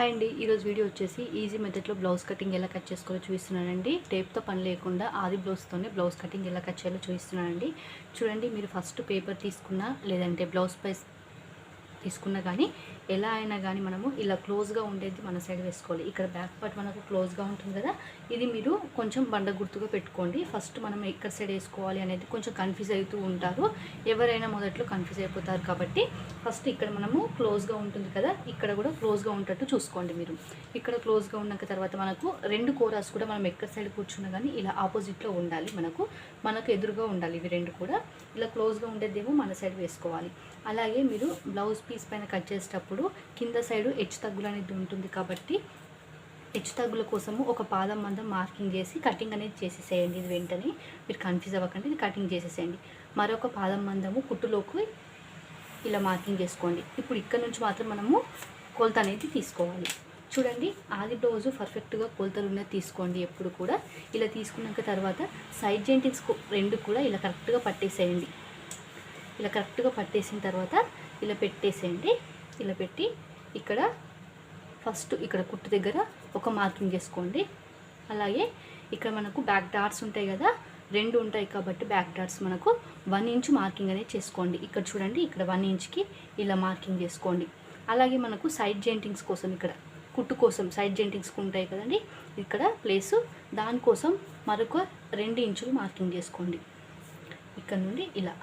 Hi అండి. ఈరోజు video వచ్చేసి ఈజీ మెథడ్లో బ్లౌజ్ కటింగ్ ఎలా కట్ చేసుకోవాలో చూపిస్తున్నానండి. టేప్తో పని లేకుండా ఆది బ్లౌజ్తోనే బ్లౌజ్ కటింగ్ ఎలా కట్ చేయాలో చూపిస్తున్నానండి. చూడండి మీరు ఫస్ట్ పేపర్ తీసుకున్నా లేదంటే బ్లౌజ్ పైస్ తీసుకున్నా కానీ ఎలా అయినా కానీ మనము ఇలా క్లోజ్గా ఉండేది మన సైడ్ వేసుకోవాలి. ఇక్కడ బ్యాక్ పార్ట్ మనకు క్లోజ్గా ఉంటుంది కదా ఇది మీరు కొంచెం బండ గుర్తుగా పెట్టుకోండి. ఫస్ట్ మనం ఎక్కడ సైడ్ వేసుకోవాలి అనేది కొంచెం కన్ఫ్యూజ్ అవుతూ ఉంటారు. ఎవరైనా మొదట్లో కన్ఫ్యూజ్ అయిపోతారు కాబట్టి ఫస్ట్ ఇక్కడ మనము క్లోజ్గా ఉంటుంది కదా ఇక్కడ కూడా క్లోజ్గా ఉండేటట్టు చూసుకోండి మీరు. ఇక్కడ క్లోజ్గా ఉన్నాక తర్వాత మనకు రెండు కోరాస్ కూడా మనం ఎక్కడ సైడ్ కూర్చున్నా కానీ ఇలా ఆపోజిట్లో ఉండాలి మనకు. మనకు ఎదురుగా ఉండాలి ఇవి రెండు కూడా. ఇలా క్లోజ్గా ఉండేదేమో మన సైడ్ వేసుకోవాలి. అలాగే మీరు బ్లౌజ్ పీస్ పైన కట్ చేసేటప్పుడు కింద సైడు హెచ్చు తగ్గులు అనేది ఉంటుంది కాబట్టి హెచ్చు తగ్గుల కోసము ఒక పాదం మందం మార్కింగ్ చేసి కటింగ్ అనేది చేసేసేయండి ఇది వెంటనే. మీరు కన్ఫ్యూజ్ అవ్వకండి ఇది కటింగ్ చేసేసేయండి. మరొక పాదం మందము కుట్టులోకి ఇలా మార్కింగ్ చేసుకోండి. ఇప్పుడు ఇక్కడ నుంచి మాత్రం మనము కొలత అనేది తీసుకోవాలి. చూడండి ఆది బ్లౌజు పర్ఫెక్ట్గా కొలతలు ఉన్నది తీసుకోండి ఎప్పుడు కూడా. ఇలా తీసుకున్నాక తర్వాత సైడ్ జెంటింగ్స్ రెండు కూడా ఇలా కరెక్ట్గా పట్టేసేయండి. ఇలా కరెక్ట్గా పట్టేసిన తర్వాత ఇలా పెట్టేసేయండి. ఇలా పెట్టి ఇక్కడ ఫస్ట్ ఇక్కడ కుట్టు దగ్గర ఒక మార్కింగ్ చేసుకోండి. అలాగే ఇక్కడ మనకు బ్యాక్ డాట్స్ ఉంటాయి కదా రెండు ఉంటాయి కాబట్టి బ్యాక్ డాట్స్ మనకు వన్ ఇంచ్ మార్కింగ్ అనేది చేసుకోండి. ఇక్కడ చూడండి ఇక్కడ వన్ ఇంచ్కి ఇలా మార్కింగ్ చేసుకోండి. అలాగే మనకు సైడ్ జెంటింగ్స్ కోసం ఇక్కడ కుట్టు కోసం సైడ్ జెంటింగ్స్ ఉంటాయి కదండి ఇక్కడ ప్లేసు దానికోసం మరొక రెండు ఇంచులు మార్కింగ్ చేసుకోండి. ఇక్కడ నుండి ఇలా.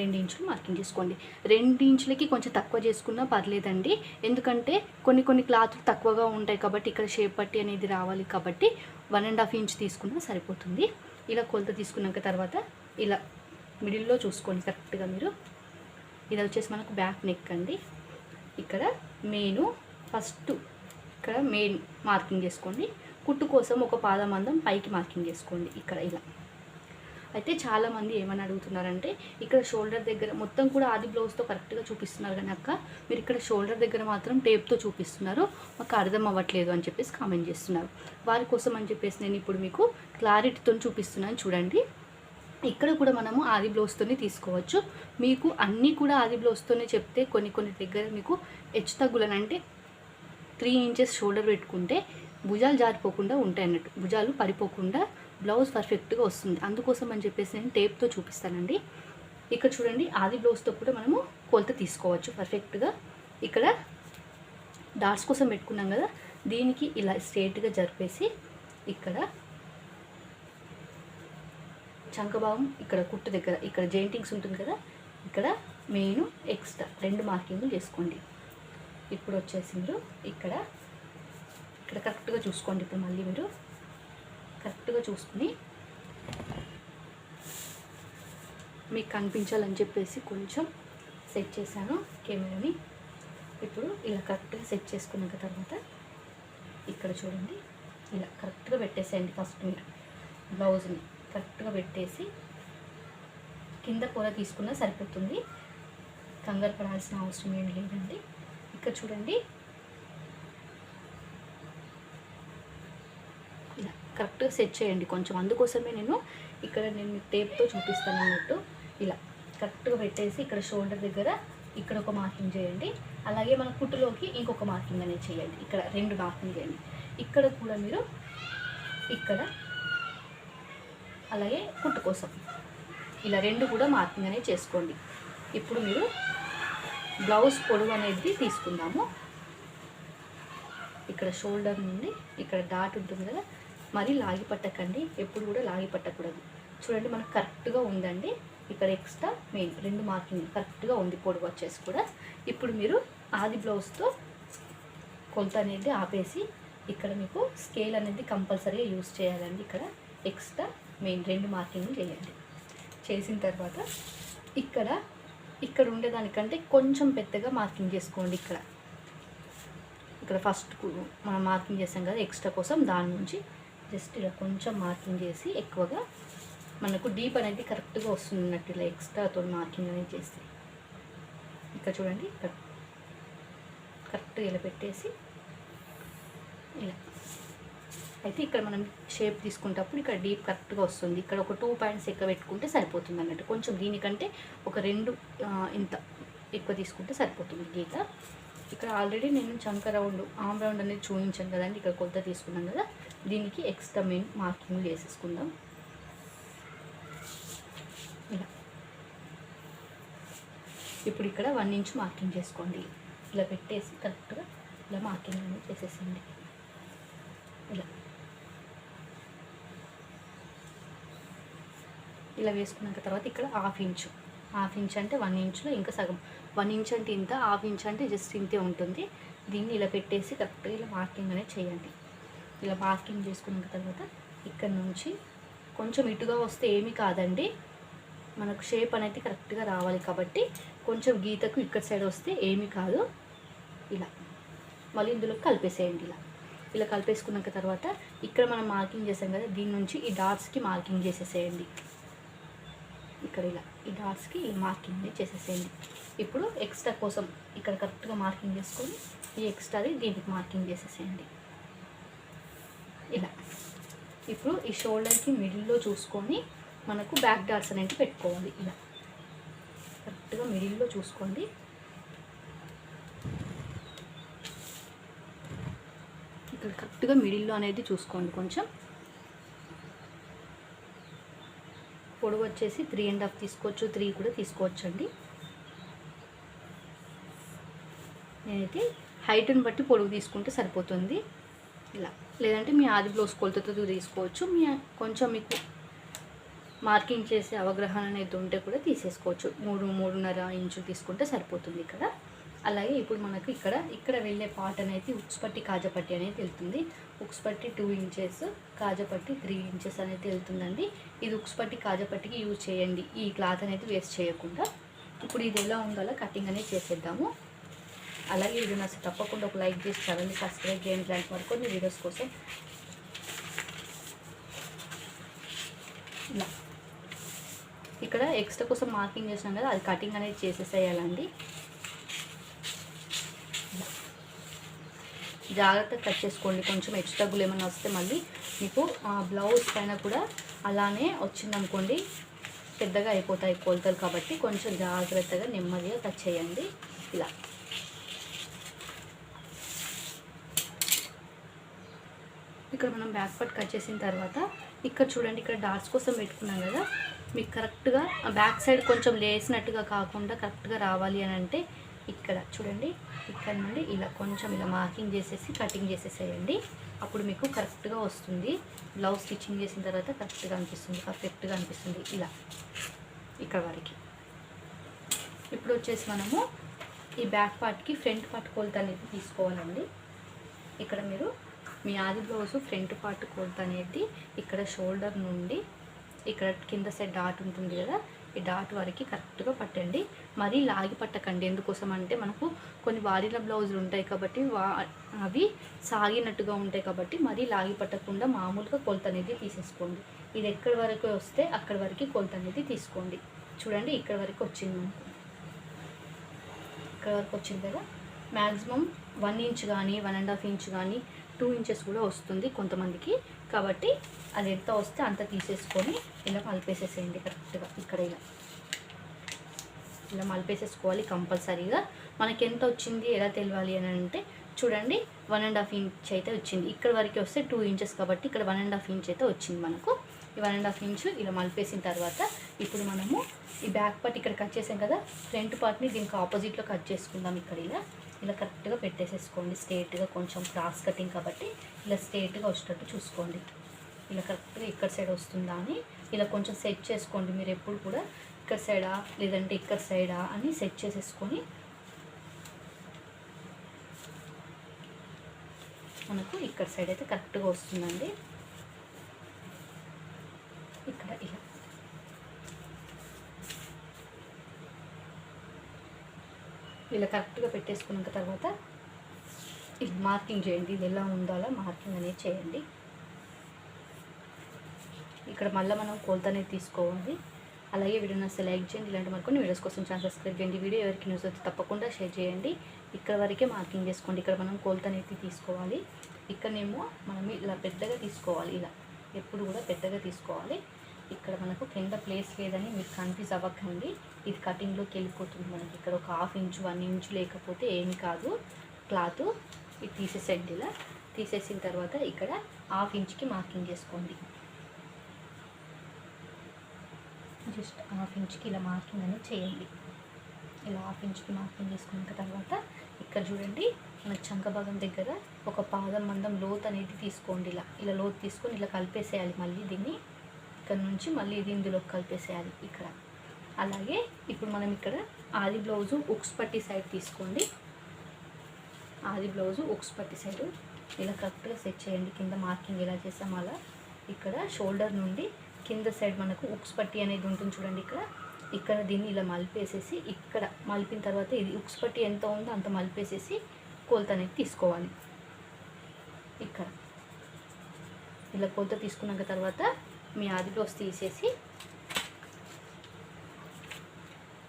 రెండు ఇంచులు మార్కింగ్ చేసుకోండి. రెండు ఇంచులకి కొంచెం తక్కువ చేసుకున్నా పర్లేదండి. ఎందుకంటే కొన్ని కొన్ని క్లాత్లు తక్కువగా ఉంటాయి కాబట్టి ఇక్కడ షేప్ పట్టి అనేది రావాలి కాబట్టి వన్ అండ్ హాఫ్ ఇంచ్ తీసుకున్నా సరిపోతుంది. ఇలా కొలత తీసుకున్నాక తర్వాత ఇలా మిడిల్లో చూసుకోండి కరెక్ట్గా మీరు. ఇది వచ్చేసి మనకు బ్యాక్ నెక్ అండి. ఇక్కడ మెయిన్ ఫస్ట్ ఇక్కడ మెయిన్ మార్కింగ్ చేసుకోండి. కుట్టు కోసం ఒక పాదం అందం పైకి మార్కింగ్ చేసుకోండి. ఇక్కడ ఇలా. అయితే చాలామంది ఏమని అడుగుతున్నారంటే ఇక్కడ షోల్డర్ దగ్గర మొత్తం కూడా ఆది బ్లౌజ్తో కరెక్ట్గా చూపిస్తున్నారు కానీ అక్క మీరు ఇక్కడ షోల్డర్ దగ్గర మాత్రం టేప్తో చూపిస్తున్నారు మాకు అర్థం అవ్వట్లేదు అని చెప్పేసి కామెంట్ చేస్తున్నారు. వారి కోసం అని చెప్పేసి నేను ఇప్పుడు మీకు క్లారిటీతో చూపిస్తున్నాను చూడండి. ఇక్కడ కూడా మనము ఆది బ్లౌజ్తోనే తీసుకోవచ్చు. మీకు అన్నీ కూడా ఆది బ్లౌజ్తోనే చెప్తే కొన్ని కొన్ని దగ్గర మీకు హెచ్చు తగ్గులనంటే త్రీ ఇంచెస్ షోల్డర్ పెట్టుకుంటే భుజాలు జారిపోకుండా ఉంటాయి అన్నట్టు. భుజాలు పడిపోకుండా బ్లౌజ్ పర్ఫెక్ట్గా వస్తుంది. అందుకోసం అని చెప్పేసి నేను టేప్తో చూపిస్తానండి. ఇక్కడ చూడండి ఆది బ్లౌజ్తో కూడా మనము కొలత తీసుకోవచ్చు పర్ఫెక్ట్గా. ఇక్కడ డాట్స్ కోసం పెట్టుకున్నాం కదా దీనికి ఇలా స్ట్రేట్గా జరిపేసి ఇక్కడ చంకభాగం ఇక్కడ కుట్టు దగ్గర ఇక్కడ జెయింటింగ్స్ ఉంటుంది కదా ఇక్కడ మెయిన్ ఎక్స్ట్రా రెండు మార్కింగ్లు చేసుకోండి. ఇప్పుడు వచ్చేసి మీరు ఇక్కడ ఇక్కడ కరెక్ట్గా చూసుకోండి. ఇప్పుడు మళ్ళీ మీరు కరెక్ట్గా చూసుకుని మీకు కనిపించాలని చెప్పేసి కొంచెం సెట్ చేశాను కెమెరాని. ఇప్పుడు ఇలా కరెక్ట్గా సెట్ చేసుకున్నాక తర్వాత ఇక్కడ చూడండి ఇలా కరెక్ట్గా పెట్టేసేయండి ఫస్ట్ మీరు బ్లౌజ్ని. కరెక్ట్గా పెట్టేసి కింద కూర తీసుకున్నా సరిపోతుంది. కంగారు పడాల్సిన అవసరం ఏం లేదండి. ఇక్కడ చూడండి ఇలా కరెక్ట్గా సెట్ చేయండి. కొంచెం అందుకోసమే నేను ఇక్కడ నేను టేప్తో చూపిస్తాను అన్నట్టు. ఇలా కరెక్ట్గా పెట్టేసి ఇక్కడ షోల్డర్ దగ్గర ఇక్కడ ఒక మార్కింగ్ చేయండి. అలాగే మన కుట్టులోకి ఇంకొక మార్కింగ్ అనేది చేయండి. ఇక్కడ రెండు మార్కింగ్ చేయండి. ఇక్కడ కూడా మీరు ఇక్కడ అలాగే కుట్టు కోసం ఇలా రెండు కూడా మార్కింగ్ అనేది చేసుకోండి. ఇప్పుడు మీరు బ్లౌజ్ పొడవు అనేది తీసుకుందాము. ఇక్కడ షోల్డర్ నుండి ఇక్కడ డాట్ ఉంటుంది కదా మరి లాగి పట్టకండి ఎప్పుడు కూడా లాగి పట్టకూడదు. చూడండి మనకు కరెక్ట్గా ఉందండి. ఇక్కడ ఎక్స్ట్రా మెయిన్ రెండు మార్కింగ్ కరెక్ట్గా ఉంది పొడవు వచ్చేసి కూడా. ఇప్పుడు మీరు ఆది బ్లౌజ్తో కొలత అనేది ఆపేసి ఇక్కడ మీకు స్కేల్ అనేది కంపల్సరీగా యూస్ చేయాలండి. ఇక్కడ ఎక్స్ట్రా మెయిన్ రెండు మార్కింగ్లు చేయండి. చేసిన తర్వాత ఇక్కడ ఇక్కడ ఉండేదానికంటే కొంచెం పెద్దగా మార్కింగ్ చేసుకోండి ఇక్కడ. ఇక్కడ ఫస్ట్ మనం మార్కింగ్ చేసాం కదా ఎక్స్ట్రా కోసం దాని నుంచి జస్ట్ ఇలా కొంచెం మార్కింగ్ చేసి ఎక్కువగా మనకు డీప్ అనేది కరెక్ట్గా వస్తున్నట్టు ఇలా ఎక్స్ట్రాతో మార్కింగ్ అనేది చేసి ఇక్కడ చూడండి కరెక్ట్గా ఇలా పెట్టేసి ఇలా. అయితే ఇక్కడ మనం షేప్ తీసుకునేటప్పుడు ఇక్కడ డీప్ కరెక్ట్గా వస్తుంది. ఇక్కడ ఒక టూ పాయింట్స్ ఎక్కువ పెట్టుకుంటే సరిపోతుంది అన్నట్టు. కొంచెం దీనికంటే ఒక రెండు ఇంత ఎక్కువ తీసుకుంటే సరిపోతుంది గీత. ఇక్కడ ఆల్రెడీ నేను చంక రౌండ్ ఆమ్ రౌండ్ అనేది చూపించాను కదండి ఇక్కడ కొత్త తీసుకున్నాను కదా. దీనికి ఎక్స్ట్రా మెయిన్ మార్కింగ్ వేసేసుకుందాం. ఇలా. ఇప్పుడు ఇక్కడ వన్ ఇంచ్ మార్కింగ్ చేసుకోండి. ఇలా పెట్టేసి కరెక్ట్గా ఇలా మార్కింగ్ అనేది చేసేసండి ఇలా. ఇలా వేసుకున్నాక తర్వాత ఇక్కడ హాఫ్ ఇంచు హాఫ్ ఇంచ్ అంటే వన్ ఇంచ్లో ఇంకా సగం. వన్ ఇంచ్ అంటే ఇంత హాఫ్ ఇంచ్ అంటే జస్ట్ ఇంతే ఉంటుంది. దీన్ని ఇలా పెట్టేసి కరెక్ట్గా ఇలా మార్కింగ్ అనేది చేయండి. ఇలా మార్కింగ్ చేసుకున్న తర్వాత ఇక్కడ నుంచి కొంచెం ఇటుగా వస్తే ఏమీ కాదండి. మనకు షేప్ అనేది కరెక్ట్గా రావాలి కాబట్టి కొంచెం గీతకు ఇక్కడ సైడ్ వస్తే ఏమీ కాదు. ఇలా. మళ్ళీ ఇందులో కలిపేసేయండి ఇలా. ఇలా కలిపేసుకున్నాక తర్వాత ఇక్కడ మనం మార్కింగ్ చేసాం కదా దీని నుంచి ఈ డాట్స్కి మార్కింగ్ చేసేసేయండి. ఇక్కడ ఇలా. ఈ డాట్స్కి ఈ మార్కింగ్ చేసేసేయండి. ఇప్పుడు ఎక్స్ట్రా కోసం ఇక్కడ కరెక్ట్గా మార్కింగ్ చేసుకొని ఈ ఎక్స్ట్రాది దీనికి మార్కింగ్ చేసేసేయండి. ఇప్పుడు ఈ షోల్డర్కి మిడిల్లో చూసుకొని మనకు బ్యాక్ డాట్స్ అనేవి పెట్టుకోవాలి. ఇలా. కరెక్ట్గా మిడిల్లో చూసుకోండి. ఇక్కడ కరెక్ట్గా మిడిల్లో అనేది చూసుకోండి కొంచెం. పొడవు వచ్చేసి త్రీ అండ్ హాఫ్ తీసుకోవచ్చు త్రీ కూడా తీసుకోవచ్చండి. నేనైతే హైట్ని బట్టి పొడవు తీసుకుంటే సరిపోతుంది. ఇలా. లేదంటే మీ ఆది బ్లౌజ్ కొలతతో తీసుకోవచ్చు. మీ కొంచెం మీకు మార్కింగ్ చేసే అవగాహన అనేది ఉంటే కూడా తీసేసుకోవచ్చు. మూడు మూడున్నర ఇంచు తీసుకుంటే సరిపోతుంది ఇక్కడ. అలాగే ఇప్పుడు మనకు ఇక్కడ ఇక్కడ వెళ్ళే పార్ట్ అనేది ఉక్స్పట్టి కాజపట్టి అనేది వెళ్తుంది. ఉక్స్పట్టి టూ ఇంచెస్ కాజపట్టి త్రీ ఇంచెస్ అనేది వెళ్తుందండి. ఇది ఉక్స్పట్టి కాజపట్టికి యూజ్ చేయండి. ఈ క్లాత్ అనేది వేస్ట్ చేయకుండా. ఇప్పుడు ఇది ఎలా ఉండాలో కటింగ్ అనేది చేసేద్దాము. అలాగే ఇది నాకు తప్పకుండా ఒక లైక్ చేసి ఛానల్ని సబ్స్క్రైబ్ చేయండి. వరకు మరికొన్ని వీడియోస్ కోసం ఇలా ఇక్కడ ఎక్స్ట్రా కోసం మార్కింగ్ చేసినాం కదా అది కటింగ్ అనేది చేసేసేయాలండి. జాగ్రత్తగా కట్ చేసుకోండి. కొంచెం ఎక్స్ట్రా గులు ఏమైనా వస్తే మళ్ళీ మీకు ఆ బ్లౌజ్ పైన కూడా అలానే వచ్చిందనుకోండి పెద్దగా అయిపోతాయి కొలతలు కాబట్టి కొంచెం జాగ్రత్తగా నెమ్మదిగా కట్ చేయండి. ఇలా. ఇక్కడ మనం బ్యాక్ పార్ట్ కట్ చేసిన తర్వాత ఇక్కడ చూడండి ఇక్కడ డాట్స్ కోసం పెట్టుకున్నాం కదా. మీకు కరెక్ట్గా బ్యాక్ సైడ్ కొంచెం లేసినట్టుగా కాకుండా కరెక్ట్గా రావాలి అని అంటే ఇక్కడ చూడండి ఇక్కడ నుండి ఇలా కొంచెం ఇలా మార్కింగ్ చేసేసి కటింగ్ చేసేసేయండి. అప్పుడు మీకు కరెక్ట్గా వస్తుంది. బ్లౌజ్ స్టిచ్చింగ్ చేసిన తర్వాత కరెక్ట్గా అనిపిస్తుంది పర్ఫెక్ట్గా అనిపిస్తుంది. ఇలా ఇక్కడ వరకు. ఇప్పుడు వచ్చేసి మనము ఈ బ్యాక్ పార్ట్కి ఫ్రంట్ పార్ట్ కొలత అనేది తీసుకోవాలండి. ఇక్కడ మీరు మీ ఆది బ్లౌజ్ ఫ్రంట్ పార్ట్ కొలత అనేది ఇక్కడ షోల్డర్ నుండి ఇక్కడ కింద సైడ్ డాట్ ఉంటుంది కదా ఈ డాట్ వరకు కరెక్ట్గా పట్టండి. మరీ లాగి పట్టకండి. ఎందుకోసం అంటే మనకు కొన్ని వాడిన బ్లౌజులు ఉంటాయి కాబట్టి వా అవి సాగినట్టుగా ఉంటాయి కాబట్టి మరీ లాగి పట్టకుండా మామూలుగా కొలత అనేది తీసేసుకోండి. ఇది ఎక్కడి వరకు వస్తే అక్కడి వరకు కొలత అనేది తీసుకోండి. చూడండి ఇక్కడ వరకు వచ్చింది మనకు. ఇక్కడ వరకు వచ్చింది కదా? మ్యాక్సిమం వన్ ఇంచ్ కానీ వన్ అండ్ హాఫ్ ఇంచ్ కానీ టూ ఇంచెస్ కూడా వస్తుంది కొంతమందికి. కాబట్టి అది ఎంత వస్తే అంత తీసేసుకొని ఇలా మలిపేసేసేయండి కరెక్ట్గా ఇక్కడ ఇలా. ఇలా మలిపేసేసుకోవాలి కంపల్సరీగా. మనకి ఎంత వచ్చింది ఎలా తెలియాలి అని అంటే చూడండి వన్ అండ్ హాఫ్ ఇంచ్ అయితే వచ్చింది. ఇక్కడ వరకు వస్తే టూ ఇంచెస్ కాబట్టి ఇక్కడ వన్ అండ్ హాఫ్ ఇంచ్ అయితే వచ్చింది మనకు. ఈ వన్ అండ్ హాఫ్ ఇంచ్ ఇలా మలిపేసిన తర్వాత ఇప్పుడు మనము ఈ బ్యాక్ పార్ట్ ఇక్కడ కట్ చేసాం కదా ఫ్రంట్ పార్ట్ని దీనికి ఆపోజిట్లో కట్ చేసుకుందాం ఇక్కడ ఇలా. ఇలా కరెక్ట్గా పెట్టేసేసుకోండి. స్ట్రేట్గా కొంచెం క్రాస్ కటింగ్ కాబట్టి ఇలా స్ట్రేట్గా వచ్చేటట్టు చూసుకోండి. ఇలా కరెక్ట్గా ఇక్కడ సైడ్ వస్తుందా అని ఇలా కొంచెం సెట్ చేసుకోండి. మీరు ఎప్పుడు కూడా ఇక్కడ సైడా లేదంటే ఇక్కడ సైడా అని సెట్ చేసేసుకొని మనకు ఇక్కడ సైడ్ అయితే కరెక్ట్గా వస్తుందండి. ఇక్కడ ఇలా ఇలా కరెక్ట్గా పెట్టేసుకున్న తర్వాత ఇది మార్కింగ్ చేయండి. ఇది ఎలా ఉండాలో మార్కింగ్ అనేది చేయండి. ఇక్కడ మళ్ళీ మనం కొలత అనేది తీసుకోవాలి. అలాగే వీడియో నచ్చితే లైక్ చేయండి. ఇలాంటి మరికొన్ని వీడియోస్ కోసం ఛానల్ సబ్స్క్రైబ్ చేయండి. వీడియో ఎవరికి న్యూస్ అయితే తప్పకుండా షేర్ చేయండి. ఇక్కడ వరకే మార్కింగ్ చేసుకోండి. ఇక్కడ మనం కొలత అనేది తీసుకోవాలి. ఇక్కడనేమో మనం ఇలా పెద్దగా తీసుకోవాలి. ఇలా ఎప్పుడు కూడా పెద్దగా తీసుకోవాలి. ఇక్కడ మనకు కింద ప్లేస్ లేదని మీరు కన్ఫ్యూజ్ అవ్వకండి. ఇది కటింగ్లోకి వెళ్ళిపోతుంది మనకి. ఇక్కడ ఒక హాఫ్ ఇంచు వన్ ఇంచు లేకపోతే ఏమి కాదు. క్లాత్ ఇది తీసేసేయండి ఇలా. తీసేసిన తర్వాత ఇక్కడ హాఫ్ ఇంచ్కి మార్కింగ్ చేసుకోండి. జస్ట్ హాఫ్ ఇంచ్కి ఇలా మార్కింగ్ అనేది చేయండి. ఇలా హాఫ్ ఇంచ్కి మార్కింగ్ చేసుకున్న తర్వాత ఇక్కడ చూడండి మన చంక భాగం దగ్గర ఒక పాదం మందం లోత్ అనేది తీసుకోండి ఇలా. ఇలా లోతు తీసుకొని ఇలా కలిపేసేయాలి మళ్ళీ దీన్ని. ఇక్కడ నుంచి మళ్ళీ ఇది ఇందులోకి కలిపేసేయాలి ఇక్కడ. అలాగే ఇప్పుడు మనం ఇక్కడ ఆది బ్లౌజు ఉక్స్ పట్టి సైడ్ తీసుకోండి. ఆది బ్లౌజు ఉక్స్ పట్టి సైడ్ ఇలా కరెక్ట్గా సెట్ చేయండి. కింద మార్కింగ్ ఎలా చేసాం అలా. ఇక్కడ షోల్డర్ నుండి కింద సైడ్ మనకు ఉక్స్ పట్టి అనేది ఉంటుంది చూడండి ఇక్కడ. ఇక్కడ దీన్ని ఇలా మలిపేసేసి ఇక్కడ మలిపిన తర్వాత ఇది ఉక్స్ పట్టి ఎంత ఉందో అంత మలిపేసేసి కొలత అనేది తీసుకోవాలి. ఇక్కడ. ఇలా కొలత తీసుకున్నాక తర్వాత మీ ఆది బ్లౌజ్ తీసేసి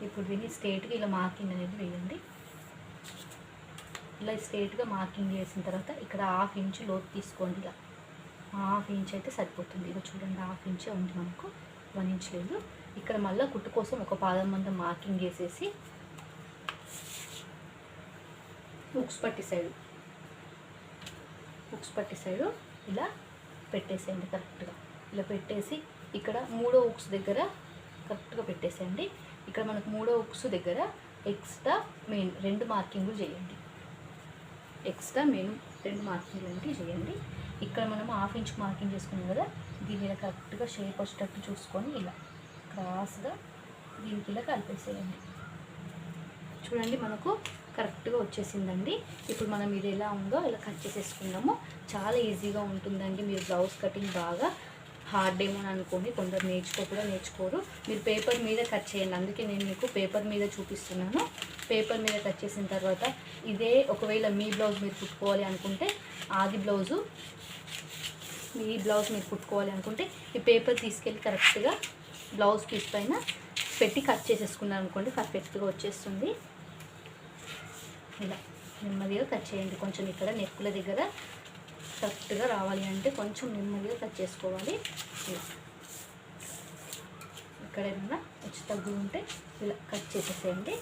ఇప్పుడు దీన్ని స్ట్రేట్గా ఇలా మార్కింగ్ అనేది వేయండి. ఇలా స్ట్రేట్గా మార్కింగ్ చేసిన తర్వాత ఇక్కడ హాఫ్ ఇంచ్ లోతు తీసుకోండి ఇలా. హాఫ్ ఇంచ్ అయితే సరిపోతుంది. ఇక చూడండి హాఫ్ ఇంచే ఉంది మనకు. వన్ ఇంచ్ లేదు. ఇక్కడ మళ్ళీ కుట్టు కోసం ఒక పాదం మంద మార్కింగ్ చేసేసి ఉక్స్ పట్టి సైడు ఉక్స్ పట్టి సైడు ఇలా పెట్టేసేయండి కరెక్ట్గా ఇలా పెట్టేసి ఇక్కడ మూడో ఉక్స్ దగ్గర కరెక్ట్గా పెట్టేసేయండి. ఇక్కడ మనకు మూడో ఉక్స్ దగ్గర ఎక్స్ట్రా మెయిన్ రెండు మార్కింగ్లు చేయండి. ఎక్స్ట్రా మెయిన్ రెండు మార్కింగ్లు అంటే చేయండి. ఇక్కడ మనం హాఫ్ ఇంచ్ మార్కింగ్ చేసుకున్నాం కదా దీని ఇలా కరెక్ట్గా షేప్ వచ్చేటట్టు చూసుకొని ఇలా క్రాస్గా దీనికి ఇలా కలిపేసేయండి. చూడండి మనకు కరెక్ట్గా వచ్చేసిందండి. ఇప్పుడు మనం ఇది ఎలా ఉందో ఇలా కట్ చేసేసుకున్నాము. చాలా ఈజీగా ఉంటుందండి. మీరు బ్లౌజ్ కటింగ్ బాగా హార్డ్ ఏమో అని అనుకోండి కొందరు నేర్చుకో కూడా నేర్చుకోరు. మీరు పేపర్ మీద కట్ చేయండి. అందుకే నేను మీకు పేపర్ మీద చూపిస్తున్నాను. పేపర్ మీద కట్ చేసిన తర్వాత ఇదే ఒకవేళ మీ బ్లౌజ్ మీరు కుట్టుకోవాలి అనుకుంటే ఆది బ్లౌజు మీ బ్లౌజ్ మీరు కుట్టుకోవాలి అనుకుంటే ఈ పేపర్ తీసుకెళ్ళి కరెక్ట్గా బ్లౌజ్ పీస్ పైన పెట్టి కట్ చేసేసుకున్నారు అనుకోండి పర్ఫెక్ట్గా వచ్చేస్తుంది. ఇలా నెమ్మదిగా కట్ చేయండి. కొంచెం ఇక్కడ నెక్కుల దగ్గర కరెక్ట్గా రావాలి అంటే కొంచెం నెమ్మదిగా కట్ చేసుకోవాలి. ఇలా ఇక్కడ వచ్చి తగ్గులు ఉంటే ఇలా కట్ చేసేసేయండి.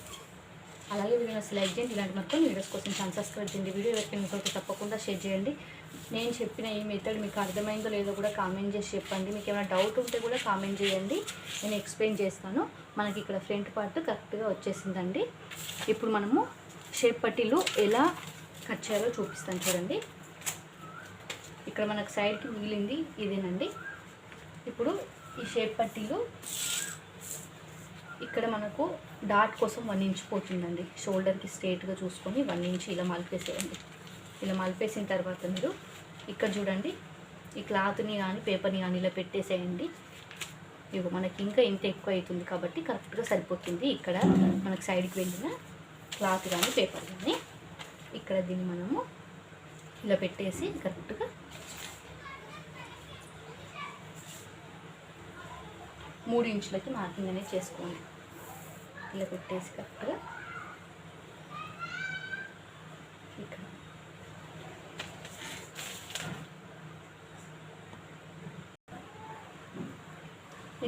అలాగే వీడియో లైక్ చేయండి. ఇలాంటి మొత్తం వీడియోస్ కోసం ఛాన్స్ సబ్స్క్రైబ్ చేయండి. వీడియో ఎవరికి మీకు తప్పకుండా షేర్ చేయండి. నేను చెప్పిన ఈ మెథడ్ మీకు అర్థమైందో లేదో కూడా కామెంట్ చేసి చెప్పండి. మీకు ఏమైనా డౌట్ ఉంటే కూడా కామెంట్ చేయండి. నేను ఎక్స్ప్లెయిన్ చేస్తాను. మనకి ఇక్కడ ఫ్రంట్ పార్ట్ కరెక్ట్గా వచ్చేసిందండి. ఇప్పుడు మనము షేప్ పట్టీలు ఎలా కట్ చేయాలో చూపిస్తాను చూడండి. ఇక్కడ మనకు సైడ్కి మిగిలింది ఇదేనండి. ఇప్పుడు ఈ షేప్ పట్టీలు ఇక్కడ మనకు డాట్ కోసం వన్ ఇంచ్ పోతుందండి. షోల్డర్కి స్ట్రేట్గా చూసుకొని వన్ ఇంచ్ ఇలా మలిపేసేయండి. ఇలా మలిపేసిన తర్వాత మీరు ఇక్కడ చూడండి ఈ క్లాత్ని కానీ పేపర్ని కానీ ఇలా పెట్టేసేయండి. ఇవి మనకి ఇంకా ఇంత ఎక్కువ అవుతుంది కాబట్టి కరెక్ట్గా సరిపోతుంది. ఇక్కడ మనకు సైడ్కి వెళ్ళిన క్లాత్ కానీ పేపర్ కానీ ఇక్కడ దీన్ని మనము ఇలా పెట్టేసి కరెక్ట్గా మూడు ఇంచులకి మార్కింగ్ అనేది చేసుకోండి. ఇలా పెట్టేసి కరెక్ట్గా ఇక్కడ.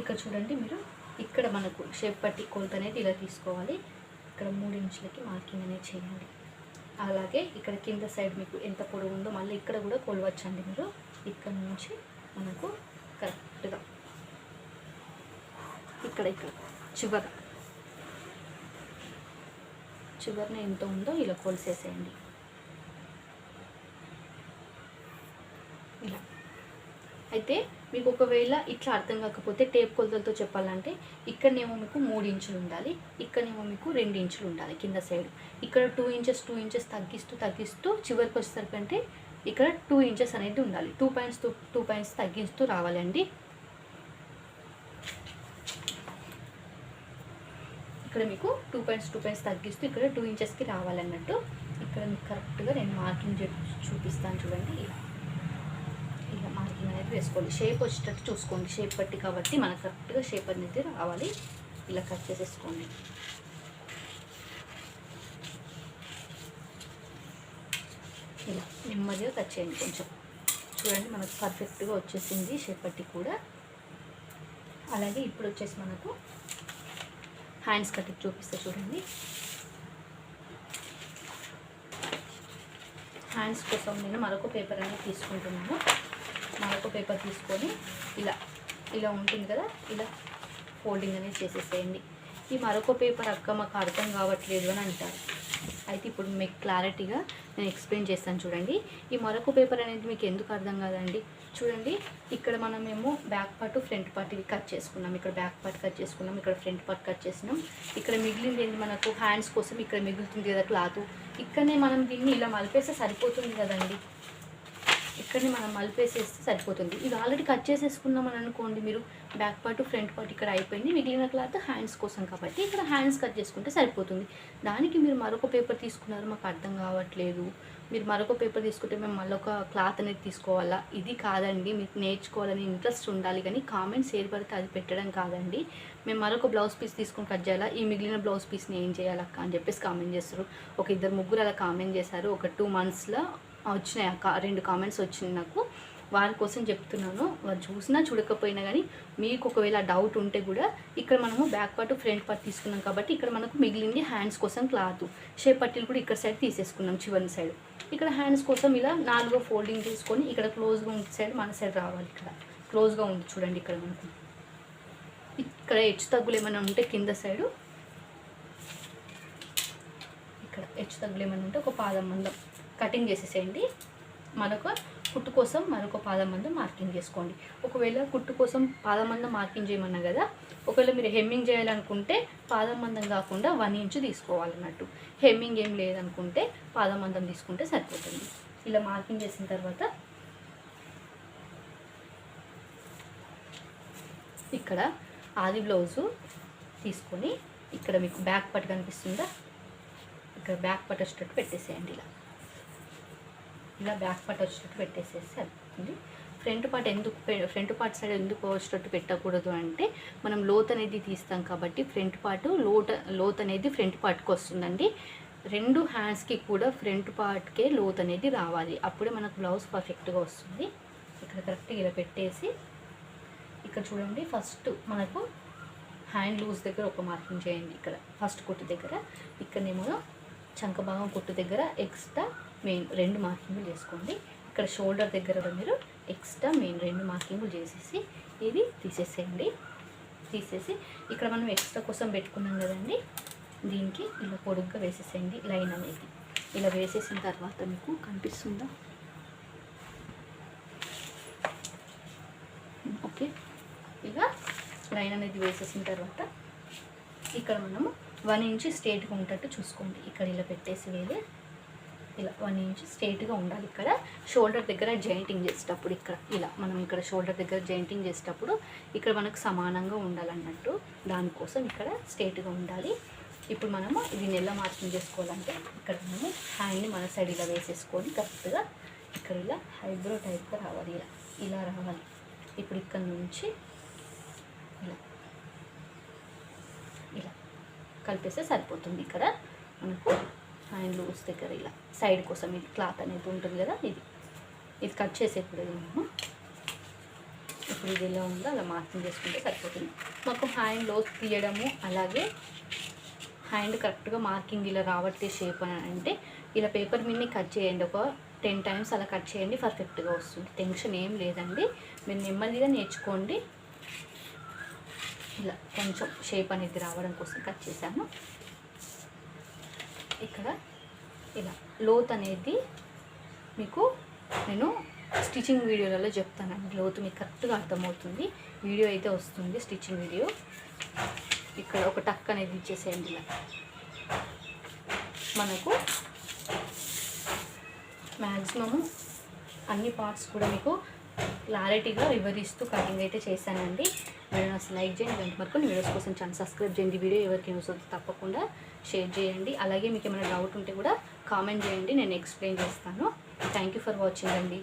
ఇక్కడ చూడండి మీరు ఇక్కడ మనకు షేప్ పట్టి కొలత అనేది ఇలా తీసుకోవాలి. ఇక్కడ మూడు ఇంచులకి మార్కింగ్ అనేది చేయండి అలాగే ఇక్కడ కింద సైడ్ మీకు ఎంత పొడవు ఉందో మళ్ళీ ఇక్కడ కూడా కొలవచ్చండి మీరు. ఇక్కడ నుంచి మనకు కరెక్ట్గా ఇక్కడ ఇక్కడ చివర చివరిన ఎంత ఉందో ఇలా కొలిసేసేయండి ఇలా అయితే మీకు ఒకవేళ ఇట్లా అర్థం కాకపోతే టేప్ కొలతలతో చెప్పాలంటే ఇక్కడనేమో మీకు మూడు ఇంచులు ఉండాలి ఇక్కడనేమో మీకు రెండు ఇంచులు ఉండాలి కింద సైడ్ ఇక్కడ టూ ఇంచెస్ టూ ఇంచెస్ తగ్గిస్తూ తగ్గిస్తూ చివరికి వచ్చేసరికంటే ఇక్కడ టూ ఇంచెస్ అనేది ఉండాలి. Two points two two points తగ్గిస్తూ రావాలండి. ఇక్కడ మీకు టూ పాయింట్స్ టూ పాయింట్స్ తగ్గిస్తూ ఇక్కడ టూ ఇంచెస్కి రావాలన్నట్టు ఇక్కడ మీకు కరెక్ట్గా నేను మార్కింగ్ చూపిస్తాను చూడండి. ఇలా ఇలా మార్కింగ్ అనేది షేప్ వచ్చేటట్టు చూసుకోండి. షేప్ పట్టి కాబట్టి మనకు కరెక్ట్గా షేప్ అనేది రావాలి. ఇలా కట్ చేసేసుకోండి. ఇలా నెమ్మదిగా కట్ చేయండి కొంచెం. చూడండి మనకు పర్ఫెక్ట్గా వచ్చేసింది షేప్ పట్టి కూడా. అలాగే ఇప్పుడు వచ్చేసి మనకు హ్యాండ్స్ కటింగ్ చూపిస్తే చూడండి. హ్యాండ్స్ కోసం నేను మరొక పేపర్ అనేది తీసుకుంటున్నాను. మరొక పేపర్ తీసుకొని ఇలా ఇలా ఉంటుంది కదా ఇలా ఫోల్డింగ్ అనేది చేసేసేయండి. ఈ మరొక పేపర్ అక్క మాకు అర్థం కావట్లేదు అని అంటారు. అయితే ఇప్పుడు మీకు క్లారిటీగా నేను ఎక్స్ప్లెయిన్ చేస్తాను చూడండి. ఈ మరొక పేపర్ అనేది మీకు ఎందుకు అర్థం కాదండి? చూడండి ఇక్కడ మనం ఏమో బ్యాక్ పార్ట్ ఫ్రంట్ పార్ట్ ఇది కట్ చేసుకున్నాం. ఇక్కడ బ్యాక్ పార్ట్ కట్ చేసుకున్నాం ఇక్కడ ఫ్రంట్ పార్ట్ కట్ చేసినాం. ఇక్కడ మిగిలింది ఏంటి మనకు? హ్యాండ్స్ కోసం ఇక్కడ మిగులుతుంది కదా క్లాత్. ఇక్కడనే మనం దీన్ని ఇలా మలిపేస్తే సరిపోతుంది కదండి. ఇక్కడనే మనం మలిపేసేస్తే సరిపోతుంది. ఇది ఆల్రెడీ కట్ చేసేసుకున్నామని అనుకోండి మీరు. బ్యాక్ పార్ట్ ఫ్రంట్ పార్ట్ ఇక్కడ అయిపోయింది. మిగిలిన క్లాత్ హ్యాండ్స్ కోసం కాబట్టి ఇక్కడ హ్యాండ్స్ కట్ చేసుకుంటే సరిపోతుంది. దానికి మీరు మరొక పేపర్ తీసుకున్నారు మాకు అర్థం కావట్లేదు. మీరు మరొక పేపర్ తీసుకుంటే మేము మళ్ళొక క్లాత్ అనేది తీసుకోవాలా? ఇది కాదండి. మీకు నేర్చుకోవాలని ఇంట్రెస్ట్ ఉండాలి కానీ కామెంట్స్ ఏర్పడితే అది పెట్టడం కాదండి. మేము మరొక బ్లౌజ్ పీస్ తీసుకొని కట్ చేయాలా? ఈ మిగిలిన బ్లౌజ్ పీస్ని ఏం చేయాలక్క అని చెప్పేసి కామెంట్ చేస్తారు. ఒక ఇద్దరు ముగ్గురు అలా కామెంట్ చేశారు. ఒక టూ మంత్స్లో వచ్చినాయి. అక్క రెండు కామెంట్స్ వచ్చినాయి నాకు. వారి కోసం చెప్తున్నాను. వారు చూసినా చూడకపోయినా కానీ మీకు ఒకవేళ డౌట్ ఉంటే కూడా ఇక్కడ మనము బ్యాక్ పార్ట్ ఫ్రంట్ పార్ట్ తీసుకున్నాం కాబట్టి ఇక్కడ మనకు మిగిలింది హ్యాండ్స్ కోసం క్లాత్ షేప్ పట్టీలు కూడా ఇక్కడ సైడ్ తీసేసుకున్నాం చివరి సైడ్ ఇక్కడ హ్యాండ్స్ కోసం ఇలా నాలుగో ఫోల్డింగ్ తీసుకొని ఇక్కడ క్లోజ్గా ఉంది సైడ్ మన సైడ్ రావాలి ఇక్కడ. క్లోజ్గా ఉంది చూడండి ఇక్కడ మనకు. ఇక్కడ హెచ్చు తగ్గులు ఏమైనా ఉంటే కింద సైడు ఇక్కడ హెచ్చు తగ్గులు ఏమైనా ఉంటే ఒక పాదం మందం. కటింగ్ చేసేసేయండి. మనకు కుట్టు కోసం మరొక పాదం మందం మార్కింగ్ చేసుకోండి. ఒకవేళ కుట్టు కోసం పాదం మార్కింగ్ చేయమన్నా కదా ఒకవేళ మీరు హెమ్మింగ్ చేయాలనుకుంటే పాదమందం కాకుండా వన్ ఇంచ్ తీసుకోవాలన్నట్టు. హెమ్మింగ్ ఏం లేదనుకుంటే పాదమందం తీసుకుంటే సరిపోతుంది. ఇలా మార్కింగ్ చేసిన తర్వాత ఇక్కడ ఆది బ్లౌజు తీసుకొని ఇక్కడ మీకు బ్యాక్ పట్ కనిపిస్తుందా? ఇక్కడ బ్యాక్ పట్ వచ్చేటట్టు పెట్టేసేయండి ఇలా. ఇలా బ్యాక్ పార్ట్ వచ్చేటట్టు పెట్టేసేసి సరిపోతుంది ఫ్రంట్ పార్ట్ ఎందుకు ఫ్రంట్ పార్ట్ సైడ్ ఎందుకు వచ్చేటట్టు పెట్టకూడదు అంటే మనం లోత్ అనేది తీస్తాం కాబట్టి ఫ్రంట్ పార్ట్ లోత లోత్ అనేది ఫ్రంట్ పార్ట్కి వస్తుందండి. రెండు హ్యాండ్స్కి కూడా ఫ్రంట్ పార్ట్కే లోత్ అనేది రావాలి. అప్పుడే మనకు బ్లౌజ్ పర్ఫెక్ట్గా వస్తుంది. ఇక్కడ కరెక్ట్గా ఇలా పెట్టేసి ఇక్కడ చూడండి ఫస్ట్ మనకు హ్యాండ్ లూజ్ దగ్గర ఒక మార్కింగ్ చేయండి ఇక్కడ. ఫస్ట్ కుట్టు దగ్గర. ఇక్కడనేమో చంక చంకభాగం కుట్టు దగ్గర ఎక్స్ట్రా మెయిన్ రెండు మార్కింగ్లు చేసుకోండి. ఇక్కడ షోల్డర్ దగ్గర మీరు ఎక్స్ట్రా మెయిన్ రెండు మార్కింగ్లు చేసేసి ఇది తీసేసేయండి. తీసేసి ఇక్కడ మనం ఎక్స్ట్రా కోసం పెట్టుకున్నాం కదండి. దీనికి ఇలా పొడుగ్గా వేసేసేయండి లైన్ అనేది. ఇలా వేసేసిన తర్వాత మీకు కనిపిస్తుందా? ఓకే. ఇలా లైన్ అనేది వేసేసిన తర్వాత ఇక్కడ మనము వన్ ఇంచ్ స్ట్రేట్గా ఉండేటట్టు చూసుకోండి. ఇక్కడ ఇలా పెట్టేసి వేలే ఇలా వన్ ఇంచ్ స్ట్రేట్గా ఉండాలి ఇక్కడ. షోల్డర్ దగ్గర జాయింటింగ్ చేసేటప్పుడు ఇక్కడ ఇలా మనం ఇక్కడ షోల్డర్ దగ్గర జాయింటింగ్ చేసేటప్పుడు ఇక్కడ మనకు సమానంగా ఉండాలన్నట్టు దానికోసం ఇక్కడ స్ట్రేట్గా ఉండాలి. ఇప్పుడు మనము దీన్ని ఎలా మార్కింగ్ చేసుకోవాలంటే ఇక్కడ మనము హ్యాండ్ని మన సైడ్ ఇలా వేసేసుకొని కరెక్ట్గా ఇక్కడ ఇలా హైబ్రో టైప్గా రావాలి. ఇలా ఇలా రావాలి. ఇప్పుడు ఇక్కడ నుంచి ఇలా ఇలా కలిపేస్తే సరిపోతుంది ఇక్కడ మనకు. హ్యాండ్ లూస్ దగ్గర ఇలా సైడ్ కోసం ఇది క్లాత్ అనేది ఉంటుంది కదా ఇది. ఇది కట్ చేసేప్పుడు మనము ఇప్పుడు ఇది ఎలా ఉందో అలా మార్కింగ్ చేసుకుంటే సరిపోతుంది. మాకు హ్యాండ్ లోస్ తీయడము అలాగే హ్యాండ్ కరెక్ట్గా మార్కింగ్ ఇలా రావట్టే షేప్ అని అంటే ఇలా పేపర్ మీద కట్ చేయండి. ఒక టెన్ టైమ్స్ అలా కట్ చేయండి పర్ఫెక్ట్గా వస్తుంది. టెన్షన్ ఏం లేదండి. మీరు నెమ్మదిగా నేర్చుకోండి. ఇలా కొంచెం షేప్ అనేది రావడం కోసం కట్ చేశాము ఇక్కడ ఇలా లోత్ అనేది మీకు నేను స్టిచ్చింగ్ వీడియోలలో చెప్తానండి లోతు మీకు కరెక్ట్గా అర్థమవుతుంది. వీడియో అయితే వస్తుంది స్టిచ్చింగ్ వీడియో. ఇక్కడ ఒక టక్ అనేది ఇచ్చేసేయండి ఇలా. మనకు మ్యాక్సిమము అన్ని పార్ట్స్ కూడా మీకు క్లారిటీగా వివరిస్తూ కటింగ్ అయితే చేశానండి. వీడియో అసలు లైక్ చేయండి. ఇలాంటి వరకు వీడియోస్ కోసం ఛానల్ సబ్స్క్రైబ్ చేయండి. వీడియో ఎవరికి యూస్ అవుతుంది తప్పకుండా షేర్ చేయండి. అలాగే మీకు ఏమైనా డౌట్ ఉంటే కూడా కామెంట్ చేయండి. నేను ఎక్స్ప్లెయిన్ చేస్తాను. థ్యాంక్ యూ ఫర్ వాచింగ్ అండి.